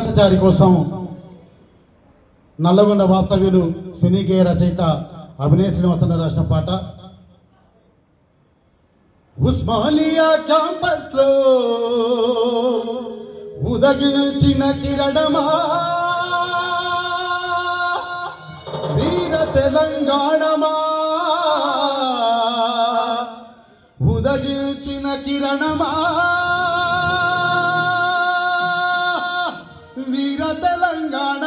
వేదాంతచారి కోసం నల్లగొండ వాస్తవ్యులు సినీ గేయ రచయిత అభినయ శ్రీనివాసన్న రాసిన పాట. ఉస్మానియా క్యాంపస్లో ఉదగించిన కిరణమా వీర తెలంగాణమా ఉదగించిన కిరణమా వీర తెలంగాణ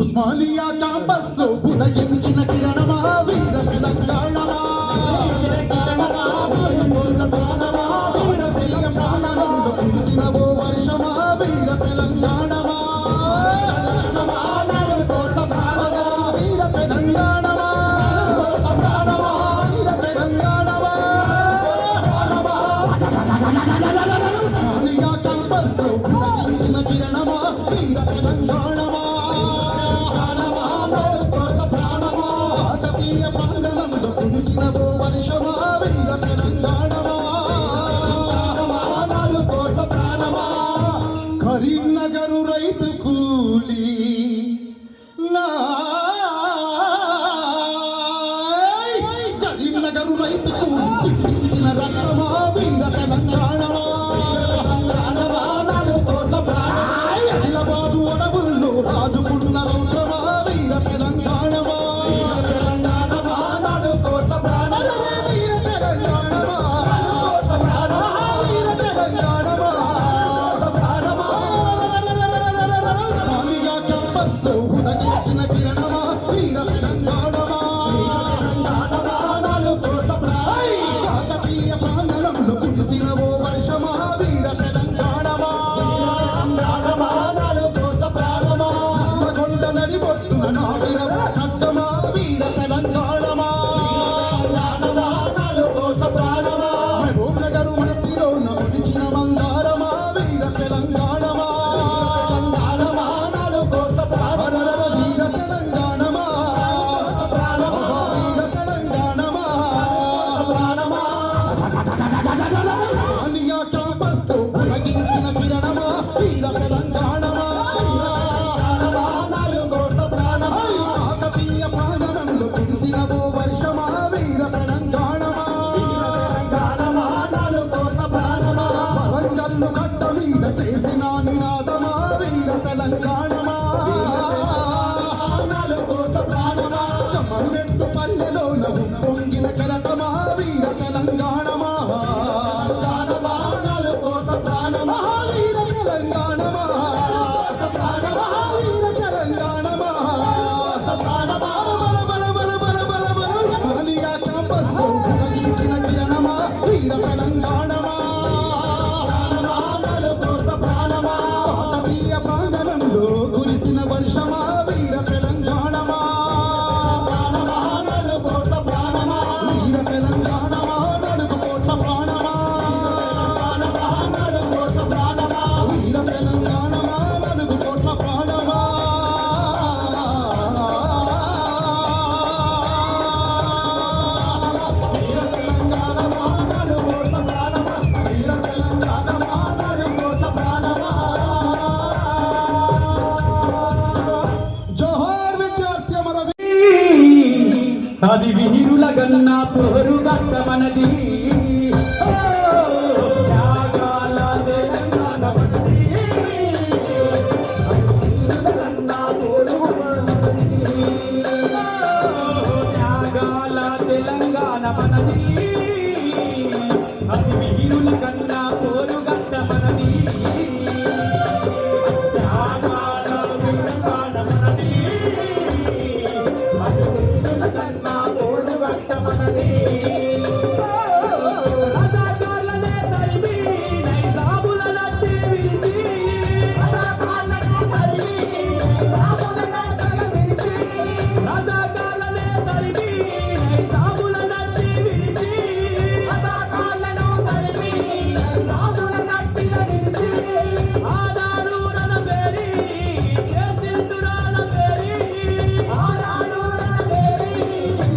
ఉస్మానియా క్యాంపస్లో ఉదయించిన కిరణమా వర్షమా Latin Money, I can't buy. ಸದಿ ವಿಹಿರುಳಗನ್ನ ಪುಹರು ಗತ್ತ ಮನದಿ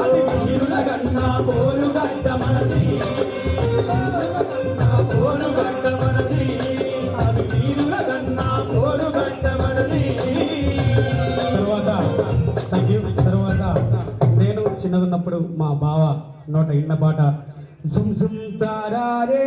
అది వీరుల పోరు గడ్డ మనది. పోరు గడ్డ మనది. అది వీరుల పోరు గడ్డ మనది. తర్వాత థ్యాంక్ యూ తర్వాత నేను చిన్నగా ఉన్నప్పుడు మా బావ నోట ఇన్న పాట జుమ్ జుమ్ తారారే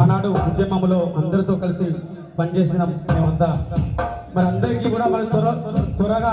ఆనాడు ఉద్యమంలో అందరితో కలిసి పనిచేసిన మేమంతా. మరి అందరికీ కూడా మన త్వర త్వరగా